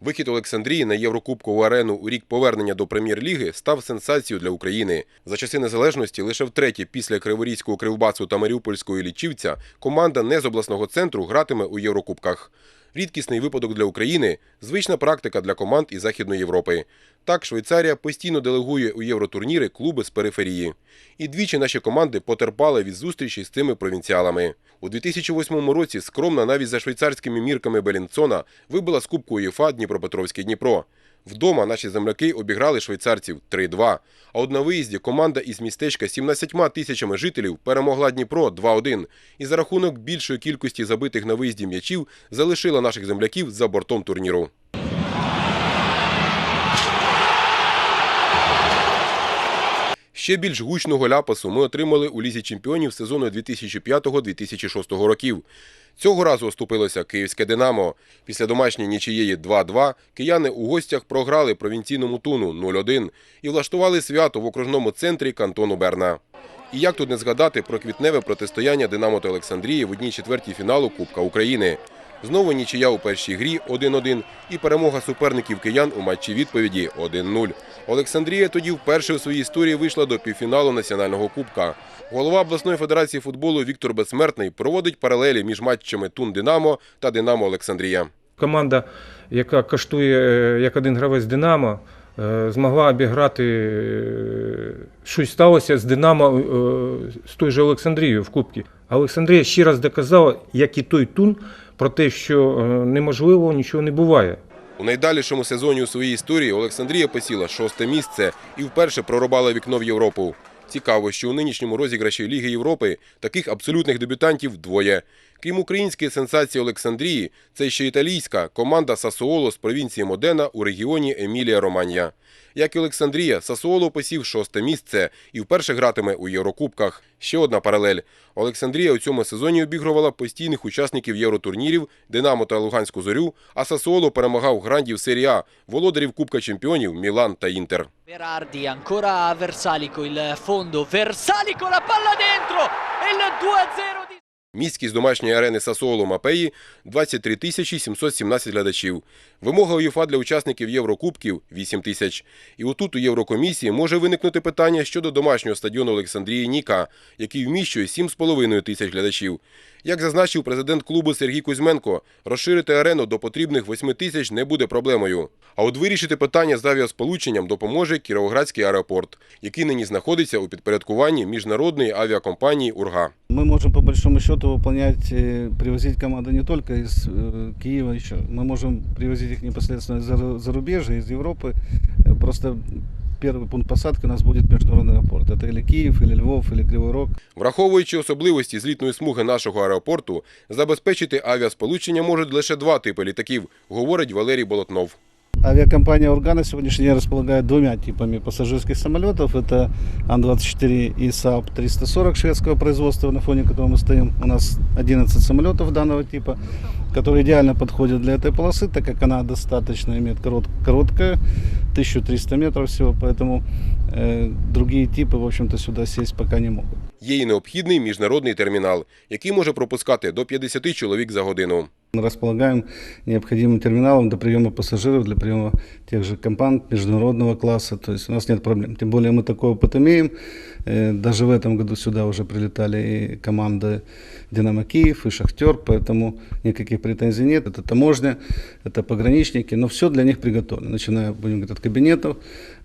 Вихід Олександрії на Єврокубкову арену у рік повернення до прем'єр-ліги став сенсацією для України. За часи незалежності лише втретє після Криворізького Кривбасу та Маріупольського Лічівця команда не з обласного центру гратиме у Єврокубках. Рідкісний випадок для України звична практика для команд із Західної Європи. Так, Швейцарія постійно делегує у євротурніри клуби з периферії. І двічі наші команди потерпали від зустрічі з цими провінціалами. У 2008 році скромна навіть за швейцарськими мірками Белінцона вибила з Кубку УЄФА Дніпропетровський Дніпро. Вдома наші земляки обіграли швейцарців 3-2. А от на виїзді команда із містечка з 17 тисячами жителів перемогла Дніпро 2-1. І за рахунок більшої кількості забитих на виїзді м'ячів залишила наших земляків за бортом турніру. Ще більш гучного ляпасу ми отримали у лізі чемпіонів сезону 2005-2006 років. Цього разу оступилося київське Динамо. Після домашньої нічиєї 2-2 кияни у гостях програли провінційному туну 0-1 і влаштували свято в окружному центрі кантону Берна. І як тут не згадати про квітневе протистояння Динамо та Олександрії в одній четвертій фіналу Кубка України. Знову нічия у першій грі 1-1 і перемога суперників киян у матчі відповіді 1-0. Олександрія тоді вперше у своїй історії вийшла до півфіналу національного кубка. Голова обласної федерації футболу Віктор Безсмертний проводить паралелі між матчами Тун Динамо та Динамо Олександрія. Команда, яка коштує е, як один гравець Динамо, е, змогла обіграти е, щось сталося з Динамо з той же Олександрією в Кубці. Олександрія ще раз доказала, як і той тун, про те, що е, неможливо нічого не буває. У найдалішому сезоні у своїй історії Олександрія посіла шосте місце і вперше прорубала вікно в Європу. Цікаво, що у нинішньому розіграші Ліги Європи таких абсолютних дебютантів двоє. Крім української сенсації Олександрії, це ще італійська команда Сасуоло з провінції Модена у регіоні Емілія-Романія. Як і Олександрія, Сасуоло посів шосте місце і вперше гратиме у Єврокубках. Ще одна паралель. Олександрія у цьому сезоні обігрувала постійних учасників євротурнірів Динамо та Луганську зорю, а Сасуоло перемагав грандів серії А, володарів Кубка чемпіонів Мілан та Інтер. Berardi ancora Versalico il fondo Versalico la palla dentro il 2-0 di з домашньої арени Сасуоло Мапеї 23 тисячі 717 глядачів. Вимога УЄФА для учасників Єврокубків 8 тисяч. І отут у Єврокомісії може виникнути питання щодо домашнього стадіону Олександрії Ніка, який вміщує 7,5 тисяч глядачів. Як зазначив президент клубу Сергій Кузьменко, розширити арену до потрібних 8 тисяч не буде проблемою. А от вирішити питання з авіасполученням допоможе Кіровоградський аеропорт, який нині знаходиться у підпорядкуванні міжнародної авіакомпанії Урга. Мы можем по большому счету выполнять, э, привозить команды не только из э, Киева еще, мы можем привозить их непосредственно из зарубежья, из Европы. Э, Просто первый пункт посадки у нас будет международный аэропорт. Это или Киев, или Львов, или Кривой Рог. Враховуючи особливості злітної смуги нашого аеропорту, забезпечити авіасполучення можуть лише два типи літаків, говорить Валерій Болотнов. Авиакомпания «Урга» на сегодняшний день располагает двумя типами пассажирских самолетов. Это Ан-24 и САП-340 шведского производства, на фоне которого мы стоим. У нас 11 самолетов данного типа, которые идеально подходят для этой полосы, так как она достаточно имеет корот, короткая, 1300 метров всего, поэтому э, другие типы, в общем-то, сюда сесть пока не могут. Є і необхідний міжнародний термінал, який може пропускати до 50 чоловік за годину. Мы располагаем необходимым терминалом для приема пассажиров, для приема тех же компанд международного класса. То есть у нас нет проблем. Тем более мы такой опыт имеем. Э, Даже в этом году сюда уже прилетали и команды «Динамо Киев», и «Шахтер», поэтому никаких претензий нет. Это таможня, это пограничники, но все для них приготовлено. Начиная, будем говорить, от кабинетов,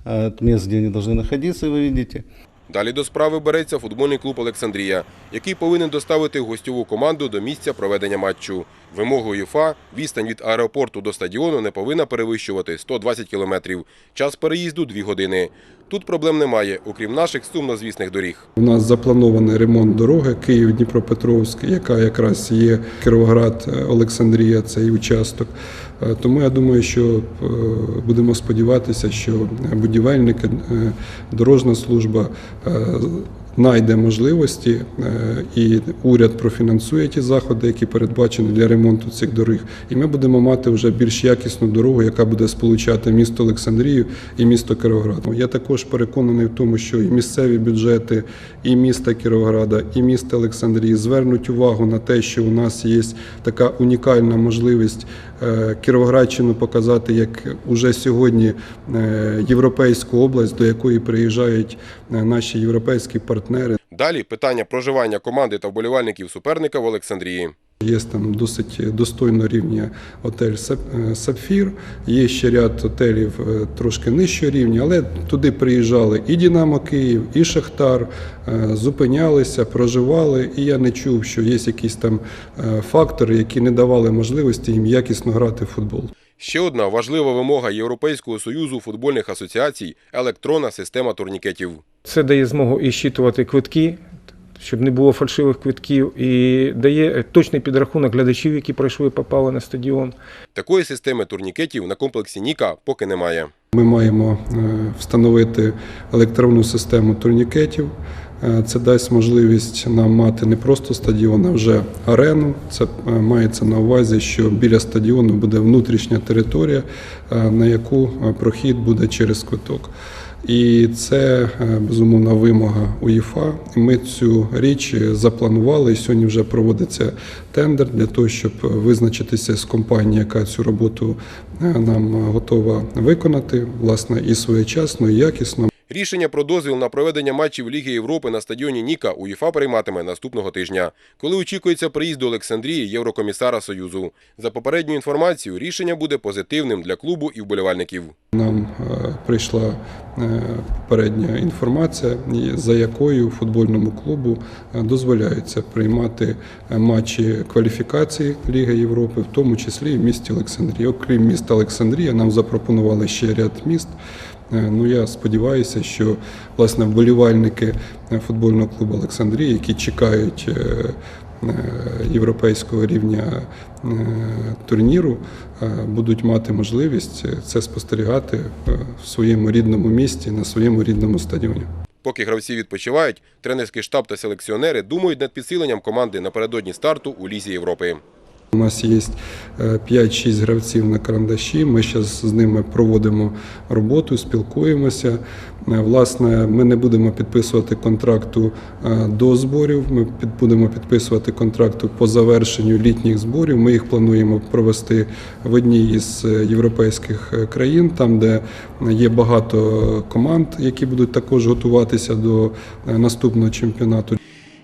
от мест, где они должны находиться, вы видите. Далі до справи береться футбольний клуб Олександрія, який повинен доставити гостьову команду до місця проведення матчу. Вимогою ЮФА відстань від аеропорту до стадіону не повинна перевищувати 120 кілометрів. Час переїзду 2 години. Тут проблем немає, окрім наших сумнозвісних доріг. У нас запланований ремонт дороги Київ-Дніпропетровськ, яка якраз є Кіровоград, е, Олександрія, цей участок. Е, Тому я думаю, що е, будемо сподіватися, що будівельники, дорожна служба знайде можливості е, і уряд профінансує ті заходи, які передбачені для ремонту цих доріг. І ми будемо мати вже більш якісну дорогу, яка буде сполучати місто Олександрію і місто Кіровоград. Я також переконаний в тому, що і місцеві бюджети, і міста Кіровограда, і міста Олександрії звернуть увагу на те, що у нас є така унікальна можливість е, Кіровоградщину показати як уже сьогодні е, європейську область, до якої приїжджають наші європейські партнери. Далі питання проживання команди та вболівальників суперника в Олександрії. Є там досить достойно рівня готель «Сап- е, Сапфір. Є ще ряд готелів е, трошки нижчого рівня, але туди приїжджали і Дінамо Київ, і Шахтар, е, зупинялися, проживали. І я не чув, що є якісь там фактори, які не давали можливості їм якісно грати в футбол. Ще одна важлива вимога Європейського союзу футбольних асоціацій електронна система турнікетів. Це дає змогу і щитувати квитки, щоб не було фальшивих квитків, і дає точний підрахунок глядачів, які пройшли і попали на стадіон. Такої системи турнікетів на комплексі Ніка поки немає. Ми маємо е, встановити електронну систему турнікетів. Е, Це дасть можливість нам мати не просто стадіон, а вже арену. Це е, мається на увазі, що біля стадіону буде внутрішня територія, на яку прохід буде через квиток. І це е, безумовна вимога УЄФА. Ми цю річ запланували. І сьогодні вже проводиться тендер для того, щоб визначитися з компанією, яка цю роботу е, нам готова виконати, власне, і своєчасно, і якісно. Рішення про дозвіл на проведення матчів Ліги Європи на стадіоні Ніка УЄФА прийматиме наступного тижня, коли очікується приїзд до Олександрії Єврокомісара Союзу. За попередньою інформацією, рішення буде позитивним для клубу і вболівальників. Нам е, прийшла е, попередня інформація, за якою футбольному клубу е, дозволяється приймати матчі кваліфікації Ліги Європи, в тому числі і в місті Олександрія. Окрім міста Олександрія, нам запропонували ще ряд міст. Е, Ну я сподіваюся, що власне вболівальники футбольного клубу Олександрія, які чекають е, е, європейського рівня турніру, будуть мати можливість це спостерігати в своєму рідному місті на своєму рідному стадіоні. Поки гравці відпочивають, тренерський штаб та селекціонери думають над підсиленням команди напередодні старту у Лізі Європи. У нас є е, 5-6 гравців на карандаші. Ми зараз з ними проводимо роботу, спілкуємося. Е, Власне, ми не будемо підписувати контракту е, до зборів. Ми будемо підписувати контракту по завершенню літніх зборів. Ми їх плануємо провести в одній із е, європейських е, країн, там, де є багато команд, які будуть також готуватися до е, наступного чемпіонату.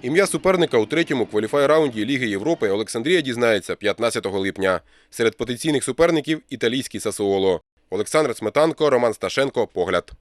Ім'я суперника у третьому кваліфай-раунді Ліги Європи Олександрія дізнається 15 липня. Серед потенційних суперників італійський Сасуоло. Олександр Сметанко, Роман Сташенко. Погляд.